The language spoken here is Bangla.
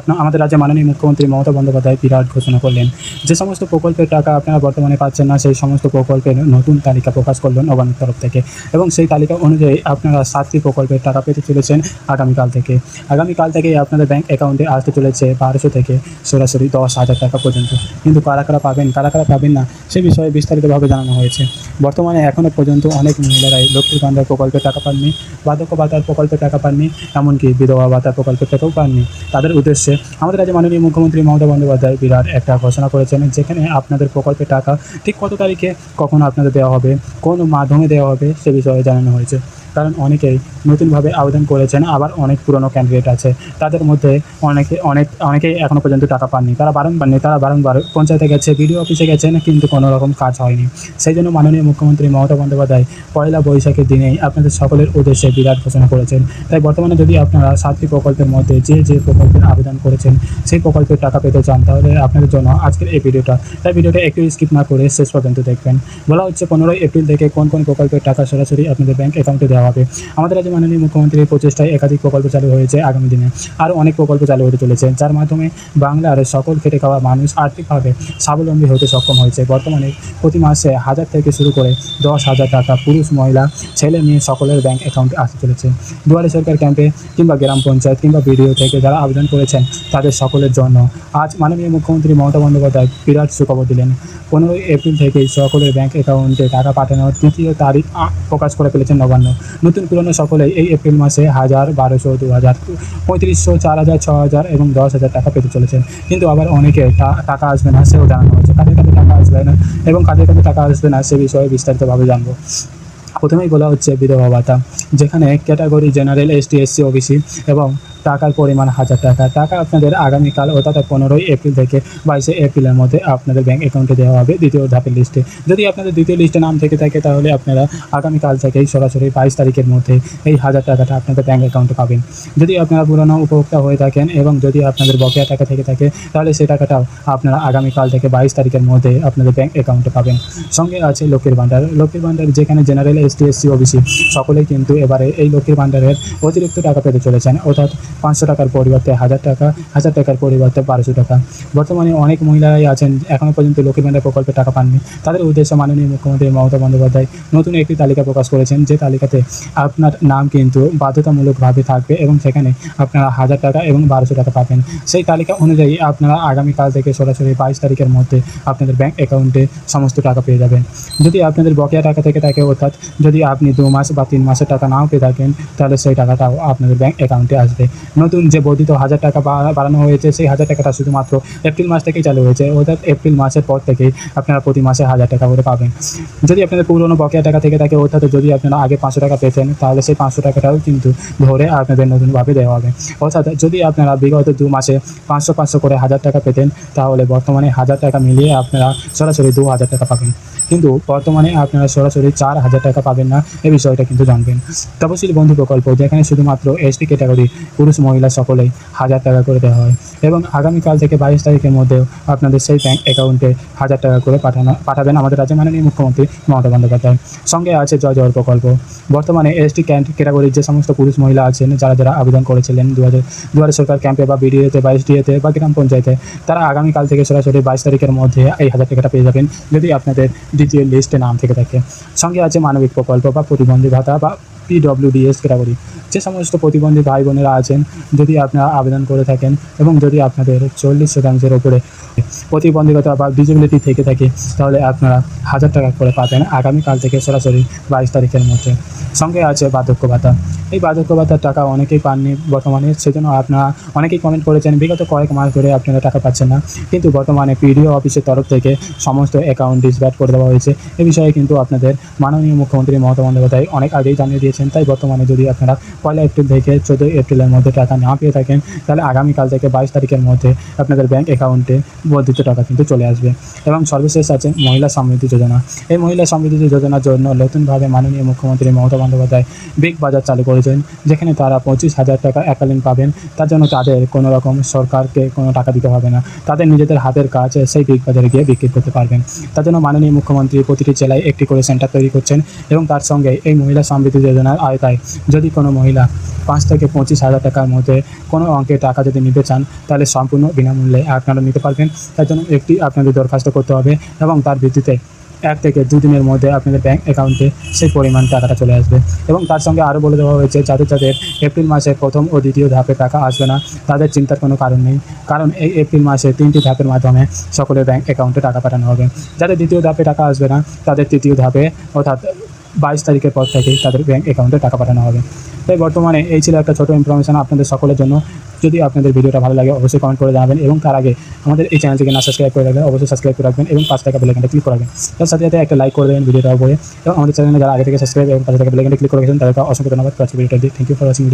আপনার আমাদের রাজ্যে মাননীয় মুখ্যমন্ত্রী মমতা বন্দ্যোপাধ্যায় বিরাট ঘোষণা করলেন। যে সমস্ত প্রকল্পের টাকা আপনারা বর্তমানে পাচ্ছেন না, সেই সমস্ত প্রকল্পের নতুন তালিকা প্রকাশ করলেন নবান্নের তরফ থেকে। এবং সেই তালিকা অনুযায়ী আপনারা সাতটি প্রকল্পের টাকা পেতে চলেছেন আগামীকাল থেকে। আগামীকাল থেকে আপনাদের ব্যাংক অ্যাকাউন্টে আসতে চলেছে বারোশো থেকে সরাসরি দশ হাজার টাকা পর্যন্ত। কিন্তু কারা কারা পাবেন, কারা কারা পাবেন না, সে বিষয়ে বিস্তারিতভাবে জানানো হয়েছে। বর্তমানে এখনও পর্যন্ত অনেক মহিলারাই লক্ষ্মীর ভান্ডার প্রকল্পের টাকা পাননি, বার্ধক্য ভাতার প্রকল্পের টাকা পাননি, এমনকি বিধবা ভাতার প্রকল্পের টাকাও পাননি। তাদের উদ্দেশ্যে আমাদের রাজ্যে মাননীয় মুখ্যমন্ত্রী মমতা বন্দ্যোপাধ্যায় বিরাট একটা ঘোষণা করেছেন যেখানে আপনাদের প্রকল্পের টাকা ঠিক কত তারিখে কখন আপনাদের দেওয়া হবে, কোন মাধ্যমে দেওয়া হবে সে বিষয়ে জানানো হয়েছে। কারণ অনেকেই নতুনভাবে আবেদন করেছেন, আবার অনেক পুরনো ক্যান্ডিডেট আছে। তাদের মধ্যে অনেকে, অনেক, অনেকেই এখনও পর্যন্ত টাকা পাননি। তারা বারংবার নেই তারা বারংবার পঞ্চায়েতে গেছে, বিডিও অফিসে গেছেন কিন্তু কোনো রকম কাজ হয়নি। সেই জন্য মাননীয় মুখ্যমন্ত্রী মমতা বন্দ্যোপাধ্যায় পয়লা বৈশাখের দিনেই আপনাদের সকলের উদ্দেশ্যে বিরাট ঘোষণা করেছেন। তাই বর্তমানে যদি আপনারা সাতটি প্রকল্পের মধ্যে যে যে প্রকল্পের আবেদন করেছেন, সেই প্রকল্পের টাকা পেতে চান, তাহলে আপনাদের জন্য আজকের এই ভিডিওটা। তাই ভিডিওটা একটু স্কিপ না করে শেষ পর্যন্ত দেখবেন। বলা হচ্ছে, পনেরোই এপ্রিল থেকে কোন কোন প্রকল্পের টাকা সরাসরি আপনাদের ব্যাংক অ্যাকাউন্টে দেওয়া হবে আমাদের রাজ্যে মাননীয় মুখ্যমন্ত্রীর প্রচেষ্টায় একাধিক প্রকল্প চালু হয়েছে আগামী দিনে। আরও অনেক প্রকল্প চালু হতে চলেছে, যার মাধ্যমে বাংলার সকল খেটে খাওয়া মানুষ আর্থিকভাবে স্বাবলম্বী হতে সক্ষম হয়েছে। বর্তমানে প্রতি মাসে হাজার থেকে শুরু করে দশ হাজার টাকা পুরুষ, মহিলা, ছেলে, মেয়ে সকলের ব্যাংক অ্যাকাউন্টে আসতে চলেছে। দুয়ারে সরকার ক্যাম্পে কিংবা গ্রাম পঞ্চায়েত কিংবা বিডিও থেকে যারা আবেদন করেছেন, তাদের সকলের জন্য আজ মাননীয় মুখ্যমন্ত্রী মমতা বন্দ্যোপাধ্যায় বিরাট সুখবর দিলেন। পনেরোই এপ্রিল থেকেই সকলের ব্যাংক অ্যাকাউন্টে টাকা পাঠানোর তৃতীয় তারিখ প্রকাশ করে ফেলেছেন নবান্ন। নতুন পুরনো সকলেই এই এপ্রিল মাসে হাজার বারোশো দু হাজার পঁয়ত্রিশশো চার হাজার ছ হাজার এবং দশ হাজার টাকা পেতে চলেছেন। কিন্তু আবার অনেকে টাকা আসবে না, সেও জানানো হয়েছে। কাদের কাদের টাকা আসবে না এবং কাদের কাদের টাকা আসবে না সে বিষয়ে বিস্তারিতভাবে জানব। প্রথমেই বলা হচ্ছে বিধবা ভাতা, যেখানে category general, ST, SC, OBC এবং টাকার পরিমাণ হাজার টাকা। টাকা আপনাদের আগামীকাল অর্থাৎ পনেরোই এপ্রিল থেকে বাইশে এপ্রিলের মধ্যে আপনাদের ব্যাঙ্ক অ্যাকাউন্টে দেওয়া হবে দ্বিতীয় ধাপের লিস্টে যদি আপনাদের দ্বিতীয় লিস্টে নাম থেকে থাকে, তাহলে আপনারা আগামীকাল থেকেই সরাসরি বাইশ তারিখের মধ্যে এই হাজার টাকাটা আপনাদের ব্যাঙ্ক অ্যাকাউন্টে পাবেন। যদি আপনারা পুরনো উপভোক্তা হয়ে থাকেন এবং যদি আপনাদের বকেয়া টাকা থেকে থাকে, তাহলে সেই টাকাটাও আপনারা আগামীকাল থেকে বাইশ তারিখের মধ্যে আপনাদের ব্যাঙ্ক অ্যাকাউন্টে পাবেন। সঙ্গে আছে লক্ষ্মীর ভাণ্ডার। লক্ষ্মীর ভাণ্ডার যেখানে general S T ST SC OBC সকলেই কিন্তু এবারে এই লক্ষ্মীর ভাণ্ডারের অতিরিক্ত টাকা পেতে চলেছেন। অর্থাৎ পাঁচশো টাকার পরিবর্তে হাজার টাকা, হাজার টাকার পরিবর্তে বারোশো টাকা। বর্তমানে অনেক মহিলারাই আছেন এখনও পর্যন্ত লক্ষ্মীর ভাণ্ডার প্রকল্পে টাকা পাননি। তাদের উদ্দেশ্যে মাননীয় মুখ্যমন্ত্রী মমতা বন্দ্যোপাধ্যায় নতুন একটি তালিকা প্রকাশ করেছেন, যে তালিকাতে আপনার নাম কিন্তু বাধ্যতামূলকভাবে থাকবে এবং সেখানে আপনারা হাজার টাকা এবং বারোশো টাকা পাবেন। সেই তালিকা অনুযায়ী আপনারা আগামীকাল থেকে সরাসরি বাইশ তারিখের মধ্যে আপনাদের ব্যাংক অ্যাকাউন্টে সমস্ত টাকা পেয়ে যাবেন। যদি আপনাদের বকেয়া টাকা থেকে থাকে, অর্থাৎ যদি আপনি দু মাস বা তিন মাসের টাকা নাও পেয়ে থাকেন, তাহলে সেই টাকাটাও আপনাদের ব্যাংক অ্যাকাউন্টে আসবে। নতুন যে বর্ধিত হাজার টাকা বাড়ানো হয়েছে, সেই হাজার টাকাটা শুধুমাত্র এপ্রিল মাস থেকেই চালু হয়েছে। অর্থাৎ এপ্রিল মাসের পর থেকেই আপনারা প্রতি মাসে হাজার টাকা করে পাবেন। যদি আপনাদের পুরনো বকেয়া টাকা থেকে থাকে, অর্থাৎ যদি আপনারা আগে পাঁচশো টাকা পেতেন, তাহলে সেই পাঁচশো টাকাটাও কিন্তু ধরে আপনাদের নতুনভাবে দেওয়া হবে। অর্থাৎ যদি আপনারা বিগত দু মাসে পাঁচশো পাঁচশো করে হাজার টাকা পেতেন, তাহলে বর্তমানে হাজার টাকা মিলিয়ে আপনারা সরাসরি দু হাজার টাকা পাবেন। কিন্তু বর্তমানে আপনারা সরাসরি চার হাজার টাকা পাবেন না, এ বিষয়টা কিন্তু জানবেন। তপশিলি বন্ধু প্রকল্প, যেখানে শুধুমাত্র এস এসটি ক্যাটাগরি পুরুষ মহিলা সকলেই হাজার টাকা করে দেওয়া হয় এবং আগামীকাল থেকে বাইশ তারিখের মধ্যেও আপনাদের সেই ব্যাংক অ্যাকাউন্টে হাজার টাকা করে পাঠানো, পাঠাবেন আমাদের রাজ্যের মাননীয় মুখ্যমন্ত্রী মমতা বন্দ্যোপাধ্যায়। সঙ্গে আছে জয় জয় প্রকল্প। বর্তমানে এসটি ক্যাটাগরির যে সমস্ত পুরুষ মহিলা আছেন, যারা যারা আবেদন করেছিলেন দু হাজার দুয়ারে সরকার ক্যাম্পে বা বিডিএতে বা এসডিএতে বা গ্রাম পঞ্চায়েতে, তারা আগামীকাল থেকে সরাসরি বাইশ তারিখের মধ্যে এই হাজার টাকাটা পেয়ে যাবেন। যদি আপনাদের দ্বিতীয় লিস্টে নাম থেকে থাকে। সঙ্গে আছে মানবিক প্রকল্প বা প্রতিবন্ধী ভাতা বা পিডব্লিউডিএস ক্যাটাগরি যে সমস্ত প্রতিবন্ধী ভাই বোনেরা আছেন, যদি আপনারা আবেদন করে থাকেন এবং যদি আপনাদের চল্লিশ শতাংশের ওপরে প্রতিবন্ধকতা বা ডিজেবিলিটি থেকে থাকে, তাহলে আপনারা হাজার টাকা করে পাবেন আগামীকাল থেকে সরাসরি বাইশ তারিখের মধ্যে। সঙ্গে আছে বার্ধক্য ভাতা। এই বার্ধক্য ভাতার টাকা অনেকেই পাননি বর্তমানে, সেজন্য আপনারা অনেকেই কমেন্ট করেছেন, বিগত কয়েক মাস ধরে আপনারা টাকা পাচ্ছেন না। কিন্তু বর্তমানে পিডিও অফিসের তরফ থেকে সমস্ত অ্যাকাউন্ট ডিসব্যাট করে দেওয়া হয়েছে। এ বিষয়ে কিন্তু আপনাদের মাননীয় মুখ্যমন্ত্রী মমতা বন্দ্যোপাধ্যায় অনেক আগেই জানিয়ে দিয়েছেন। তাই বর্তমানে যদি আপনারা পয়লা এপ্রিল থেকে চোদ্দোই এপ্রিলের মধ্যে টাকা না পেয়ে থাকেন, তাহলে আগামীকাল থেকে বাইশ তারিখের মধ্যে আপনাদের ব্যাংক অ্যাকাউন্টে বর্ধিত টাকা কিন্তু চলে আসবে। এবং সর্বশেষ আছে মহিলা সমৃদ্ধি যোজনা। এই মহিলা সমৃদ্ধি যোজনার জন্য নতুনভাবে মাননীয় মুখ্যমন্ত্রী মমতা বন্দ্যোপাধ্যায় বিগ বাজার চালু করেছেন, যেখানে তারা পঁচিশ হাজার টাকা এককালীন পাবেন। তার জন্য তাদের কোনো রকম সরকারকে কোনো টাকা দিতে হবে না। তাদের নিজেদের হাতের কাজ সেই বিগ বাজারে গিয়ে বিক্রি করতে পারবেন। তার জন্য মাননীয় মুখ্যমন্ত্রী প্রতিটি জেলায় একটি করে সেন্টার তৈরি করছেন এবং তার সঙ্গে এই মহিলা সমৃদ্ধি যোজনার আওতায় যদি কোনো মহিলা পাঁচ থেকে পঁচিশ হাজার টাকার মধ্যে কোনো অঙ্কের টাকা যদি নিতে চান, তাহলে সম্পূর্ণ বিনামূল্যে আপনারা নিতে পারবেন। তার জন্য একটি আপনাদের দরখাস্ত করতে হবে এবং তার ভিত্তিতে এক থেকে দুদিনের মধ্যে আপনাদের ব্যাঙ্ক অ্যাকাউন্টে সেই পরিমাণ টাকাটা চলে আসবে। এবং তার সঙ্গে আরও বলে দেওয়া হয়েছে, যাদের যাদের এপ্রিল মাসের প্রথম ও দ্বিতীয় ধাপে টাকা আসবে না, তাদের চিন্তার কোনো কারণ নেই। কারণ এই এপ্রিল মাসে তিনটি ধাপের মাধ্যমে সকলের ব্যাঙ্ক অ্যাকাউন্টে টাকা পাঠানো হবে। যাদের দ্বিতীয় ধাপে টাকা আসবে না, তাদের তৃতীয় ধাপে অর্থাৎ বাইশ তারিখের পর থেকেই তাদের ব্যাঙ্ক অ্যাকাউন্টে টাকা পাঠানো হবে। তাই বর্তমানে এই ছিল একটা ছোটো ইনফরমেশন আপনাদের সকলের জন্য। যদি আপনাদের ভিডিওটা ভালো লাগে, অবশ্যই কমেন্ট করে জানাবেন এবং তার আগে আমাদের এই চ্যানেলটিকে না সাবস্ক্রাইব করে রাখবেন, অবশ্যই সাবস্ক্রাইব করে রাখবেন এবং পাঁচ টাকা বেলাইকনটা ক্লিক করবেন তার সাথে সাথে একটা লাইক করে দেবেন ভিডিওটা উপরে। এবং আমাদের চ্যানেলে যারা আগে থেকে সাবস্ক্রাইব এবং পাঁচ টাকা বেলাইকনটা ক্লিক করে গেছেন তাদেরকে অসংখ্য ধন্যবাদ। ভিডিওটা দিয়ে থ্যাংক ইউ ফর ওয়াচিং